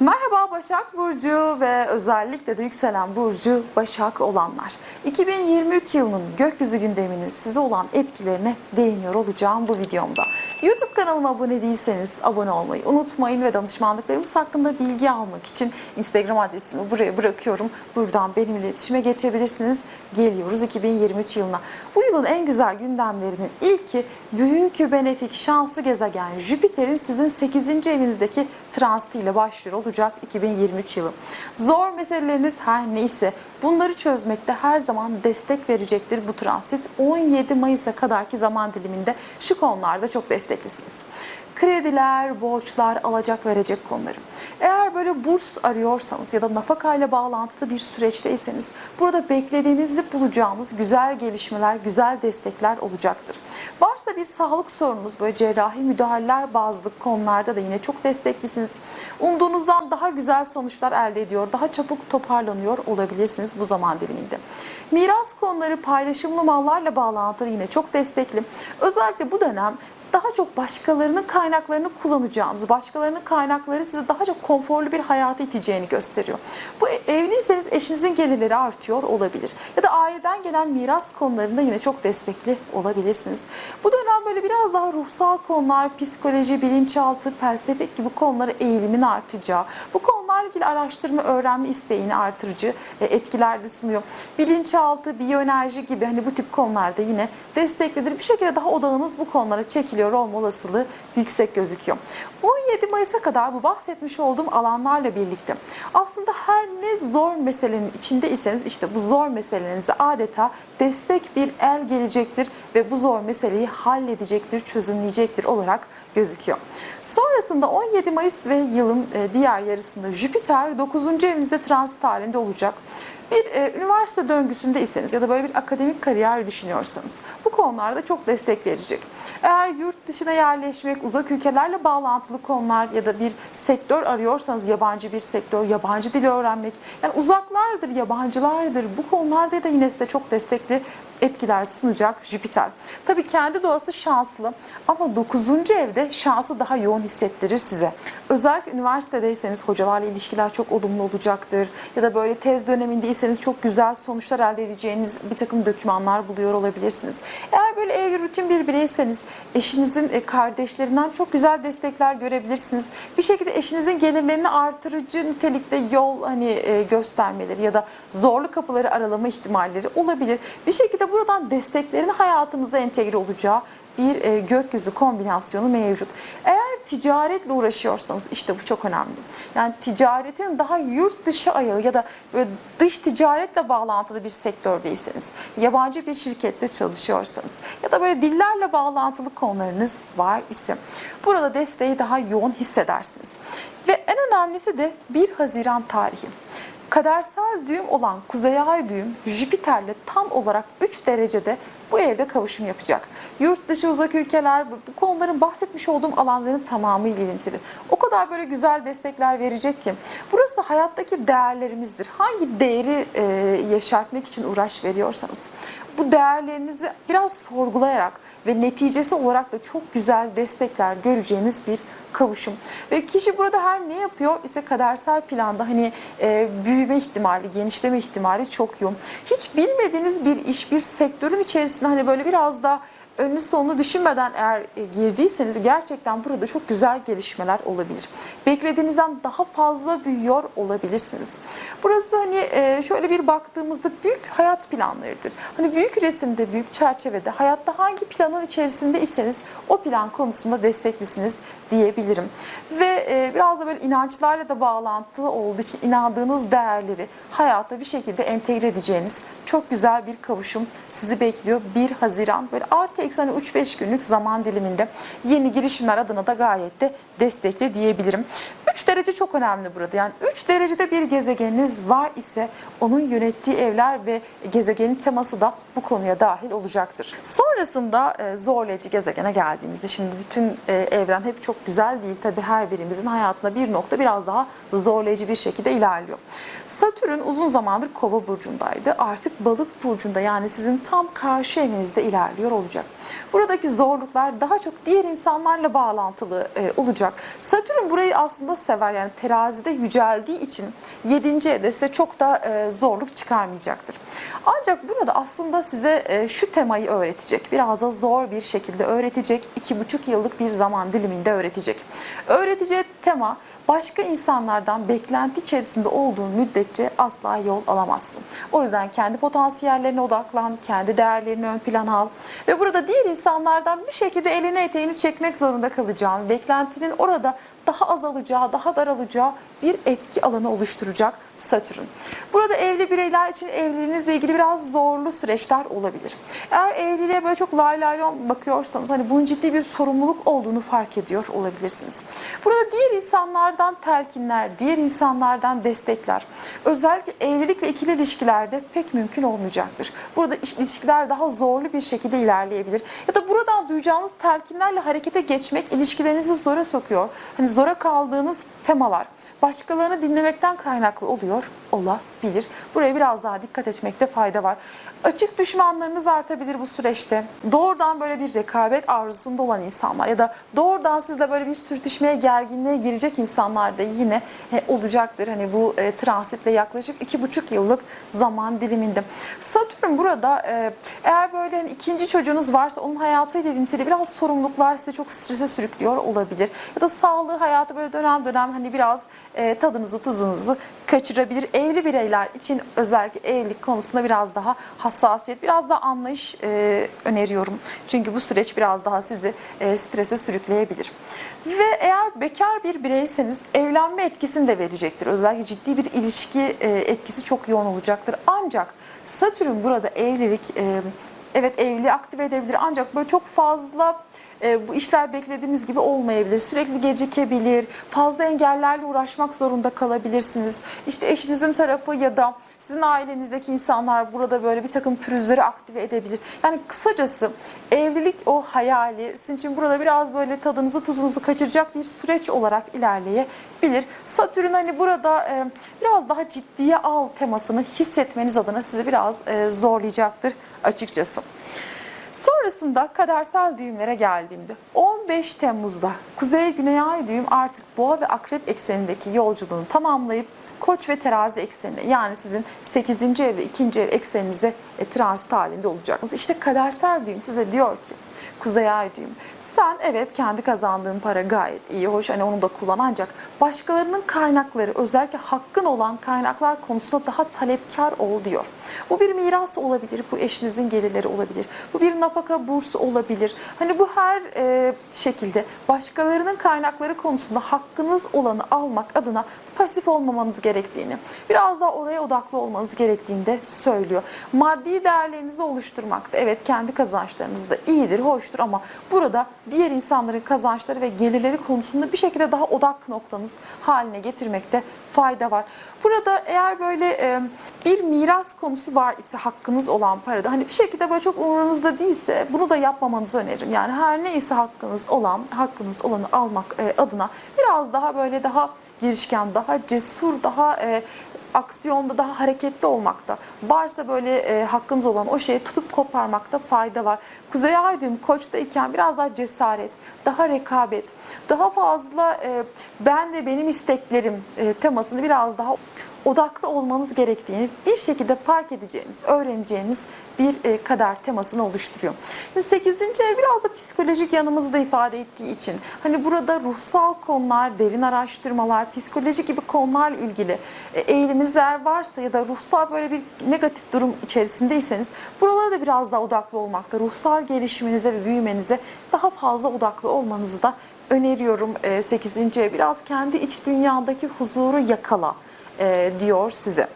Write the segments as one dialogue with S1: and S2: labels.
S1: Merhaba Başak Burcu ve özellikle de yükselen Burcu Başak olanlar. 2023 yılının gökyüzü gündeminin size olan etkilerine değiniyor olacağım bu videomda. YouTube kanalıma abone değilseniz abone olmayı unutmayın ve danışmanlıklarımız hakkında bilgi almak için Instagram adresimi buraya bırakıyorum. Buradan benimle iletişime geçebilirsiniz. Geliyoruz 2023 yılına. Bu yılın en güzel gündemlerinin ilki büyük benefik şanslı gezegen Jüpiter'in sizin 8. evinizdeki transitiyle başlıyor olacak 2023 yılı. Zor meseleleriniz her neyse bunları çözmekte her zaman destek verecektir bu transit. 17 Mayıs'a kadarki zaman diliminde şu konularda çok desteklisiniz. Krediler, borçlar, alacak verecek konuları. Eğer böyle burs arıyorsanız ya da nafakayla bağlantılı bir süreçteyseniz burada beklediğinizi bulacağınız güzel gelişmeler, güzel destekler olacaktır. Varsa bir sağlık sorununuz böyle cerrahi müdahaleler bazlı konularda da yine çok desteklisiniz. Umduğunuzdan daha güzel sonuçlar elde ediyor, daha çabuk toparlanıyor olabilirsiniz bu zaman diliminde. Miras konuları paylaşımlı mallarla bağlantılı yine çok destekli. Özellikle bu dönem daha çok başkalarının kaynaklarını kullanacağınız, başkalarının kaynakları size daha çok konforlu bir hayata iteceğini gösteriyor. Bu evliyseniz eşinizin gelirleri artıyor olabilir. Ya da aileden gelen miras konularında yine çok destekli olabilirsiniz. Bu dönem böyle biraz daha ruhsal konular, psikoloji, bilinçaltı, felsefik gibi konulara eğilimin artacağı, bu konularla ilgili araştırma, öğrenme isteğini artırıcı e, etkiler de sunuyor. Bilinçaltı, biyoenerji gibi hani bu tip konularda yine desteklidir. Bir şekilde daha odağınız bu konulara çekiliyor olma olasılığı yüksek gözüküyor. 17 Mayıs'a kadar bu bahsetmiş olduğum alanlarla birlikte aslında her ne zor meselenin içindeyseniz işte bu zor meselenize adeta destek bir el gelecektir ve bu zor meseleyi halledecektir, çözümleyecektir olarak gözüküyor. Sonrasında 17 Mayıs ve yılın e, diğer yarısında Jüpiter 9. evinizde transit halinde olacak. Bir e, üniversite döngüsündeyseniz ya da böyle bir akademik kariyer düşünüyorsanız bu konularda çok destek verecek. Eğer yurt dışına yerleşmek, uzak ülkelerle bağlantılı konular ya da bir sektör arıyorsanız yabancı bir sektör, yabancı dili öğrenmek, yani uzaklardır, yabancılardır bu konularda da yine size çok destekli etkiler sunacak Jüpiter. Tabii kendi doğası şanslı ama 9. evde şansı daha yoğun hissettirir size. Özellikle üniversitedeyseniz hocalarla ilişkiler çok olumlu olacaktır. Ya da böyle tez dönemindeyseniz çok güzel sonuçlar elde edeceğiniz bir takım dokümanlar buluyor olabilirsiniz. Eğer böyle evli rutin bir bireyseniz eşinizin e, kardeşlerinden çok güzel destekler görebilirsiniz. Bir şekilde eşinizin gelirlerini artırıcı nitelikte yol hani e, göstermeleri ya da zorlu kapıları aralama ihtimalleri olabilir. Bir şekilde buradan desteklerin hayatınıza entegre olacağı bir e, gökyüzü kombinasyonu mevcut. Eğer ticaretle uğraşıyorsanız işte bu çok önemli. Yani ticaretin daha yurt dışı ayağı ya da dış ticaretle bağlantılı bir sektördeyseniz, yabancı bir şirkette çalışıyorsanız ya da böyle dillerle bağlantılı konularınız var ise burada desteği daha yoğun hissedersiniz. Ve en önemlisi de 1 Haziran tarihi. Kadersel düğüm olan Kuzey Ay düğüm Jüpiter'le tam olarak 3 derecede bu evde kavuşum yapacak. Yurt dışı uzak ülkeler bu konuların bahsetmiş olduğum alanların tamamıyla ilintili. O kadar böyle güzel destekler verecek ki. Burası hayattaki değerlerimizdir. Hangi değeri e, yaşartmak için uğraş veriyorsanız bu değerlerinizi biraz sorgulayarak ve neticesi olarak da çok güzel destekler göreceğiniz bir kavuşum. Ve kişi burada her ne yapıyor ise kadersel planda hani e, büyüme ihtimali, genişleme ihtimali çok yoğun. Hiç bilmediğiniz bir iş, bir sektörün içerisinde hani böyle biraz da önünü sonunu düşünmeden eğer e, girdiyseniz gerçekten burada çok güzel gelişmeler olabilir. Beklediğinizden daha fazla büyüyor olabilirsiniz. Burası hani e, şöyle bir baktığımızda büyük hayat planlarıdır. Hani büyük resimde, büyük çerçevede hayatta hangi planın içerisinde iseniz o plan konusunda desteklisiniz diyebilirim. Ve e, biraz da böyle inançlarla da bağlantılı olduğu için inandığınız değerleri hayata bir şekilde entegre edeceğiniz çok güzel bir kavuşum sizi bekliyor. 1 Haziran böyle artı eksi hani 3-5 günlük zaman diliminde yeni girişimler adına da gayet de destekli diyebilirim. 3 derece çok önemli burada. Yani 3 derecede bir gezegeniniz var ise onun yönettiği evler ve gezegenin teması da bu konuya dahil olacaktır. Sonrasında e, zorlayıcı gezegene geldiğimizde şimdi bütün e, evren hep çok güzel değil. Tabii her birimizin hayatında bir nokta biraz daha zorlayıcı bir şekilde ilerliyor. Satürn uzun zamandır kova burcundaydı. Artık balık burcunda yani sizin tam karşı evinizde ilerliyor olacak. Buradaki zorluklar daha çok diğer insanlarla bağlantılı e, olacak. Satürn burayı aslında sever yani terazide yüceldiği için 7. evde size çok da e, zorluk çıkarmayacaktır. Ancak burada aslında size e, şu temayı öğretecek. Biraz da zor bir şekilde öğretecek. 2,5 yıllık bir zaman diliminde öğretecek. Öğreteceği tema başka insanlardan beklenti içerisinde olduğun müddetçe asla yol alamazsın. O yüzden kendi potansiyellerine odaklan, kendi değerlerini ön plana al ve burada diğer insanlardan bir şekilde elini eteğini çekmek zorunda kalacağın, beklentinin orada daha azalacağı, daha daralacağı bir etki alanı oluşturacak Satürn. Burada evli bireyler için evliliğinizle ilgili biraz zorlu süreçler olabilir. Eğer evliliğe böyle çok lay lay bakıyorsanız hani bunun ciddi bir sorumluluk olduğunu fark ediyor olabilirsiniz. Burada diğer insanlardan telkinler, diğer insanlardan destekler özellikle evlilik ve ikili ilişkilerde pek mümkün olmayacaktır. Burada iş- ilişkiler daha zorlu bir şekilde ilerleyebilir. Ya da buradan duyacağınız telkinlerle harekete geçmek ilişkilerinizi zora sokuyor. Hani zora kaldığınız temalar başkalarını dinlemekten kaynaklı oluyor olabilir. Buraya biraz daha dikkat etmekte fayda var. Açık düşmanlarınız artabilir bu süreçte. Doğrudan böyle bir rekabet arzusunda olan insanlar ya da doğrudan sizle böyle bir sürtüşmeye, gerginliğe girecek insanlar da yine e, olacaktır. Hani bu e, transitle yaklaşık iki buçuk yıllık zaman diliminde. Satürn burada e, eğer böyle hani ikinci çocuğunuz varsa onun hayatıyla ilintili biraz sorumluluklar sizi çok strese sürüklüyor olabilir. Ya da sağlığı hayatı böyle dönem dönem hani biraz tadınızı tuzunuzu kaçırabilir. Evli bireyler için özellikle evlilik konusunda biraz daha hassasiyet, biraz daha anlayış öneriyorum. Çünkü bu süreç biraz daha sizi strese sürükleyebilir. Ve eğer bekar bir bireyseniz evlenme etkisini de verecektir. Özellikle ciddi bir ilişki e, etkisi çok yoğun olacaktır. Ancak Satürn burada evlilik e, evet evliliği aktive edebilir ancak böyle çok fazla e, bu işler beklediğiniz gibi olmayabilir. Sürekli gecikebilir, fazla engellerle uğraşmak zorunda kalabilirsiniz. İşte eşinizin tarafı ya da sizin ailenizdeki insanlar burada böyle bir takım pürüzleri aktive edebilir. Yani kısacası evlilik o hayali sizin için burada biraz böyle tadınızı tuzunuzu kaçıracak bir süreç olarak ilerleyebilir. Satürn hani burada e, biraz daha ciddiye al temasını hissetmeniz adına sizi biraz e, zorlayacaktır açıkçası. Sonrasında kadersel düğümlere geldiğimde 15 Temmuz'da Kuzey Güney Ay düğüm artık Boğa ve Akrep eksenindeki yolculuğunu tamamlayıp Koç ve Terazi eksenine yani sizin 8. ev ve 2. ev ekseninize e, transit halinde olacaksınız. İşte kadersel düğüm size diyor ki Kuzey Ay sen evet kendi kazandığın para gayet iyi hoş hani onu da kullan ancak başkalarının kaynakları özellikle hakkın olan kaynaklar konusunda daha talepkar ol diyor. Bu bir miras olabilir, bu eşinizin gelirleri olabilir, bu bir nafaka bursu olabilir. Hani bu her e, şekilde başkalarının kaynakları konusunda hakkınız olanı almak adına pasif olmamanız gerektiğini, biraz daha oraya odaklı olmanız gerektiğini de söylüyor. Maddi değerlerinizi oluşturmakta evet kendi kazançlarınız da iyidir, hoştur ama burada diğer insanların kazançları ve gelirleri konusunda bir şekilde daha odak noktanız haline getirmekte fayda var. Burada eğer böyle bir miras konusu var ise hakkınız olan parada hani bir şekilde böyle çok umurunuzda değilse bunu da yapmamanızı öneririm. Yani her neyse hakkınız olan, hakkınız olanı almak adına biraz daha böyle daha girişken, daha cesur, daha aksiyonda daha hareketli olmakta. Varsa böyle e, hakkınız olan o şeyi tutup koparmakta fayda var. Kuzey Ay düğüm koçtayken biraz daha cesaret, daha rekabet, daha fazla e, ben ve benim isteklerim e, temasını biraz daha odaklı olmanız gerektiğini bir şekilde fark edeceğiniz, öğreneceğiniz bir e, kader temasını oluşturuyor. Şimdi 8. ev biraz da psikolojik yanımızı da ifade ettiği için hani burada ruhsal konular, derin araştırmalar, psikoloji gibi konularla ilgili e, eğiliminiz varsa ya da ruhsal böyle bir negatif durum içerisindeyseniz buralara da biraz daha odaklı olmakta, ruhsal gelişiminize ve büyümenize daha fazla odaklı olmanızı da öneriyorum 8. ev. Biraz kendi iç dünyadaki huzuru yakala e, diyor size.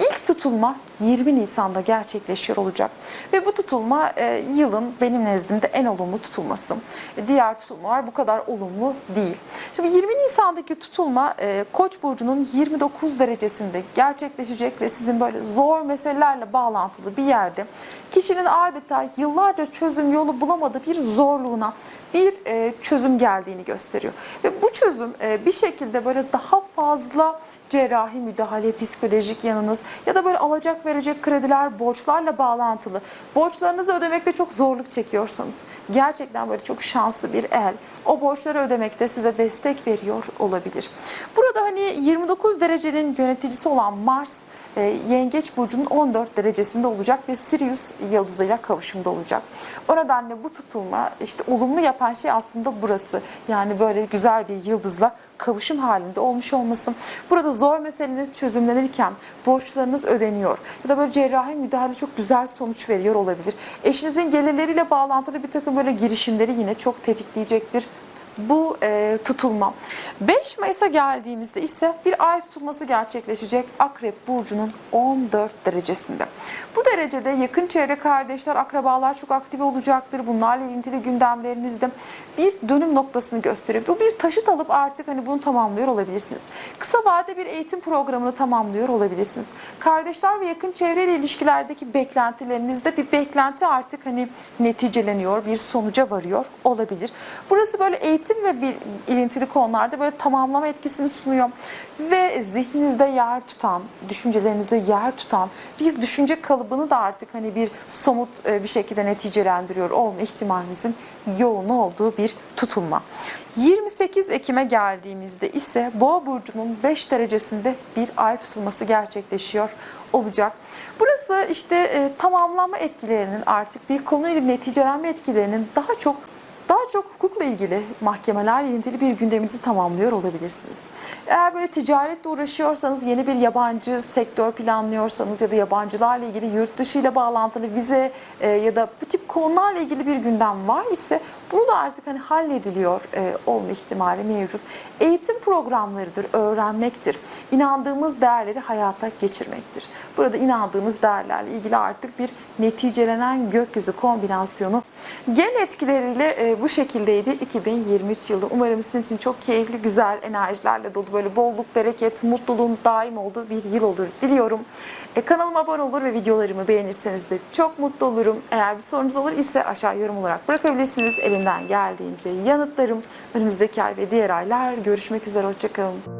S1: İlk tutulma 20 Nisan'da gerçekleşiyor olacak. Ve bu tutulma e, yılın benim nezdimde en olumlu tutulması. E, diğer tutulmalar bu kadar olumlu değil. Şimdi 20 Nisan'daki tutulma e, Koç burcunun 29 derecesinde gerçekleşecek ve sizin böyle zor meselelerle bağlantılı bir yerde kişinin adeta yıllarca çözüm yolu bulamadığı bir zorluğuna bir e, çözüm geldiğini gösteriyor. Ve bu çözüm e, bir şekilde böyle daha fazla cerrahi müdahale, psikolojik yanınız ya da böyle alacak verecek krediler, borçlarla bağlantılı. Borçlarınızı ödemekte çok zorluk çekiyorsanız, gerçekten böyle çok şanslı bir el o borçları ödemekte size destek veriyor olabilir. Burada hani 29 derecenin yöneticisi olan Mars e, Yengeç Burcu'nun 14 derecesinde olacak ve Sirius yıldızıyla kavuşumda olacak. O nedenle bu tutulma işte olumlu yapan şey aslında burası. Yani böyle güzel bir yıldızla kavuşum halinde olmuş olması. Burada zor meseleniz çözümlenirken borçlarınız ödeniyor ya da böyle cerrahi müdahale çok güzel sonuç veriyor olabilir. Eşinizin gelirleriyle bağlantılı bir takım böyle girişimleri yine çok tetikleyecektir bu e, tutulma. 5 Mayıs'a geldiğimizde ise bir ay tutulması gerçekleşecek Akrep Burcu'nun 14 derecesinde. Bu derecede yakın çevre kardeşler, akrabalar çok aktif olacaktır. Bunlarla ilintili gündemlerinizde bir dönüm noktasını gösteriyor. Bu bir taşıt alıp artık hani bunu tamamlıyor olabilirsiniz. Kısa vade bir eğitim programını tamamlıyor olabilirsiniz. Kardeşler ve yakın çevreyle ilişkilerdeki beklentilerinizde bir beklenti artık hani neticeleniyor, bir sonuca varıyor olabilir. Burası böyle eğitimle bir ilintili konularda böyle tamamlama etkisini sunuyor ve zihninizde yer tutan, düşüncelerinizde yer tutan bir düşünce kalıbını da artık hani bir somut e, bir şekilde neticelendiriyor olma ihtimalinizin yoğun olduğu bir tutulma. 28 Ekim'e geldiğimizde ise Boğa burcunun 5 derecesinde bir ay tutulması gerçekleşiyor olacak. Burası işte e, tamamlanma etkilerinin artık bir konuyla neticelenme etkilerinin daha çok daha çok hukukla ilgili mahkemelerle ilgili bir gündeminizi tamamlıyor olabilirsiniz. Eğer böyle ticaretle uğraşıyorsanız, yeni bir yabancı sektör planlıyorsanız ya da yabancılarla ilgili yurt dışı ile bağlantılı vize e, ya da bu tip konularla ilgili bir gündem var ise bunu da artık hani hallediliyor e, olma ihtimali mevcut. Eğitim programlarıdır, öğrenmektir. İnandığımız değerleri hayata geçirmektir. Burada inandığımız değerlerle ilgili artık bir neticelenen gökyüzü kombinasyonu gen etkileriyle e, bu şekildeydi 2023 yılı. Umarım sizin için çok keyifli, güzel enerjilerle dolu böyle bolluk, bereket, mutluluğun daim olduğu bir yıl olur diliyorum. E, kanalıma abone olur ve videolarımı beğenirseniz de çok mutlu olurum. Eğer bir sorunuz olur ise aşağı yorum olarak bırakabilirsiniz. Elimden geldiğince yanıtlarım. Önümüzdeki ay ve diğer aylar görüşmek üzere. Hoşçakalın.